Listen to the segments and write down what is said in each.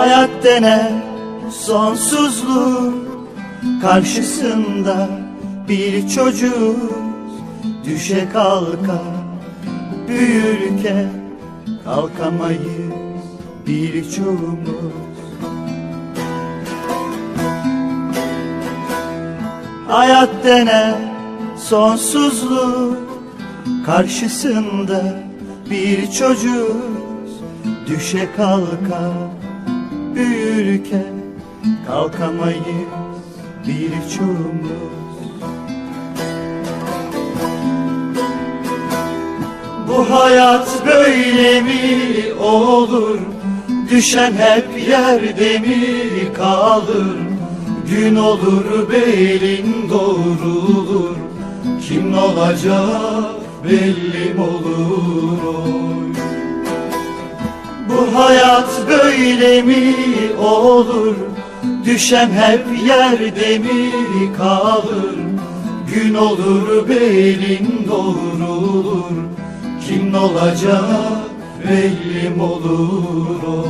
Hayat denen sonsuzluğun karşısında bir çocuk düşe kalka büyürken kalkamayız birçoğumuz. Hayat denen sonsuzluğun karşısında bir çocuk düşe kalka büyürken kalkamayız birçoğumuz. Bu hayat böyle mi olur? Düşen hep yerde mi kalır? Gün olur belin doğrulur Kim olacak belli mi olur oy? Bu hayat böyle mi olur? Düşen hep yerde mi kalır? Gün olur belin doğrulur Kim olacak belli mi olur oy?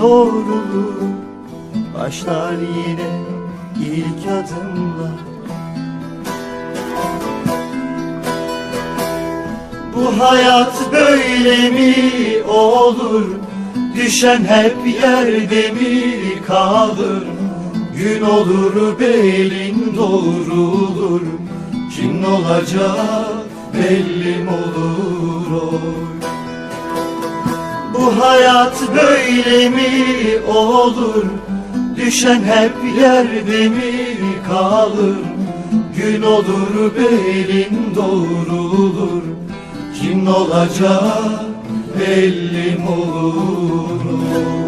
doğrulur Başlar yine ilk adımlar Bu hayat böyle mi olur? Düşen hep yerde mi kalır? Gün olur belin doğrulur Kim olacak belli mi olur oy? Bu hayat böyle mi olur? Düşen hep yerde mi kalır? Gün olur belin doğrulur Kim olacak belli olur?